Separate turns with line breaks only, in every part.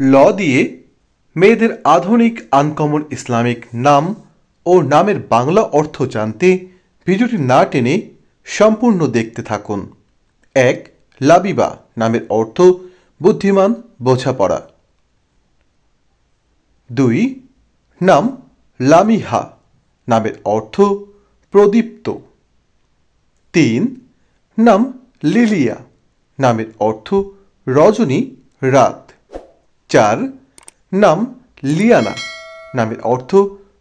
ল দিয়ে মেয়েদের আধুনিক আনকমন ইসলামিক নাম ও নামের বাংলা অর্থ জানতে ভিডিওটি না টেনে সম্পূর্ণ দেখতে থাকুন। এক, লাবিবা নামের অর্থ বুদ্ধিমান, বোঝাপড়া। দুই, নাম লামিহা নামের অর্থ প্রদীপ্ত। তিন, নাম লিলিয়া নামের অর্থ রজনী, রাত। চার, নাম লিয়ানা। নামের অর্থ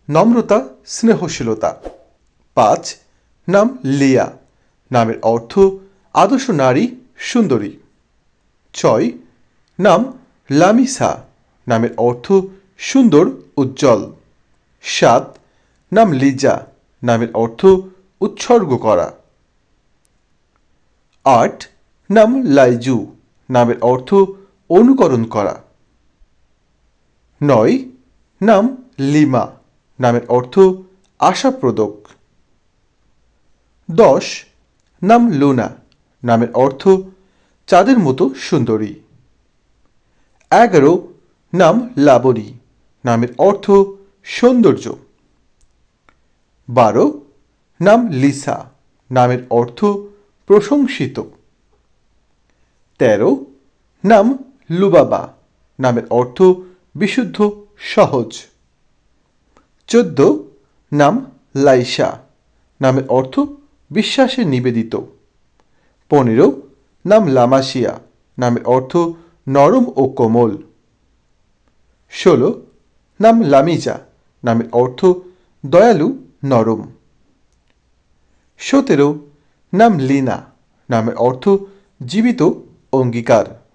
নম্রতা, স্নেহশীলতা। পাঁচ, নাম লিয়া। নামের অর্থ আদর্শ নারী, সুন্দরী। ছয়, নাম লামিসা। নামের অর্থ সুন্দর, উজ্জ্বল। সাত, নাম লিজা। নামের অর্থ উৎসর্গ করা। আট, নাম লাইজু। নামের অর্থ অনুকরণ করা। নয়, নাম লিমা, নামের অর্থ আশাপ্রদক। দশ, নাম লুনা, নামের অর্থ চাঁদের মতো সুন্দরী। এগারো, নাম লাবণী, নামের অর্থ সৌন্দর্য। বারো, নাম লিসা, নামের অর্থ প্রশংসিত। তেরো, নাম লুবাবা, নামের অর্থ বিশুদ্ধ, সহজ। চোদ্দ, নাম লাইসা। নামের অর্থ বিশ্বাসে নিবেদিত। পনেরো, নাম লামাসিয়া। নামের অর্থ নরম ও কোমল। ষোলো, নাম লামিজা। নামের অর্থ দয়ালু, নরম। সতেরো, নাম লিনা। নামের অর্থ জীবিত, অঙ্গীকার।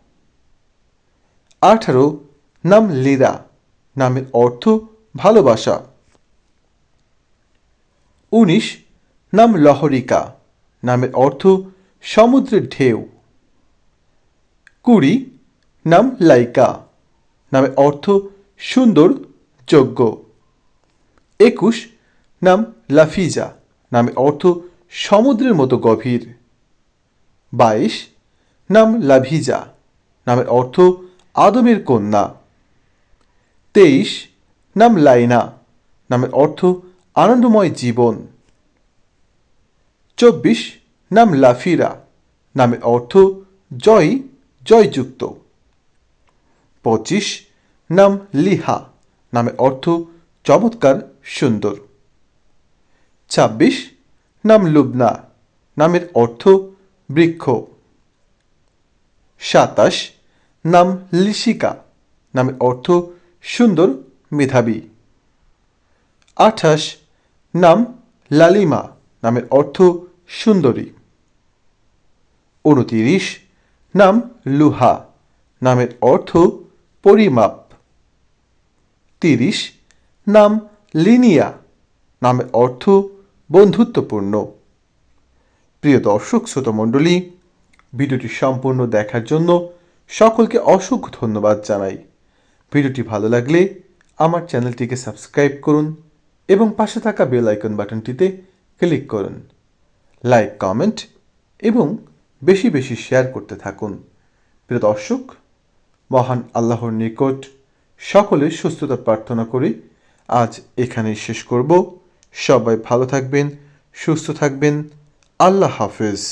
আঠারো নাম লীরা নামের অর্থ ভালোবাসা। উনিশ, নাম লহরিকা নামের অর্থ সমুদ্রের ঢেউ। কুড়ি, নাম লাইকা নামের অর্থ সুন্দর, যোগ্য। একুশ, নাম লাফিজা নামের অর্থ সমুদ্রের মতো গভীর। বাইশ, নাম লাভিজা নামের অর্থ আদমের কন্যা। তেইশ, নাম লাইনা, নামের অর্থ আনন্দময় জীবন। চব্বিশ, নাম লাফিরা, নামের অর্থ জয়, জয়যুক্ত। পঁচিশ, নাম লিহা, নামের অর্থ চমৎকার, সুন্দর। ছাব্বিশ, নাম লুবনা, নামের অর্থ বৃক্ষ। সাতাশ, নাম লিশিকা, নামের অর্থ সুন্দর মেধাবী। আঠাশ, নাম লালিমা নামের অর্থ সুন্দরী। উনতিরিশ, নাম লুহা নামের অর্থ পরিমাপ। তিরিশ, নাম লিনিয়া নামের অর্থ বন্ধুত্বপূর্ণ। প্রিয় দর্শক, শ্রোতমণ্ডলী, ভিডিওটি সম্পূর্ণ দেখার জন্য সকলকে অসংখ্য ধন্যবাদ জানাই। ভিডিওটি ভালো লাগলে আমার চ্যানেলটিকে সাবস্ক্রাইব করুন এবং পাশে থাকা বেল আইকন বাটনটিতে ক্লিক করুন। লাইক, কমেন্ট এবং বেশি বেশি শেয়ার করতে থাকুন। প্রিয় দর্শক, মহান আল্লাহর নিকট সকলের সুস্থতা প্রার্থনা করি। আজ এখানেই শেষ করব। সবাই ভালো থাকবেন, সুস্থ থাকবেন। আল্লাহ হাফেজ।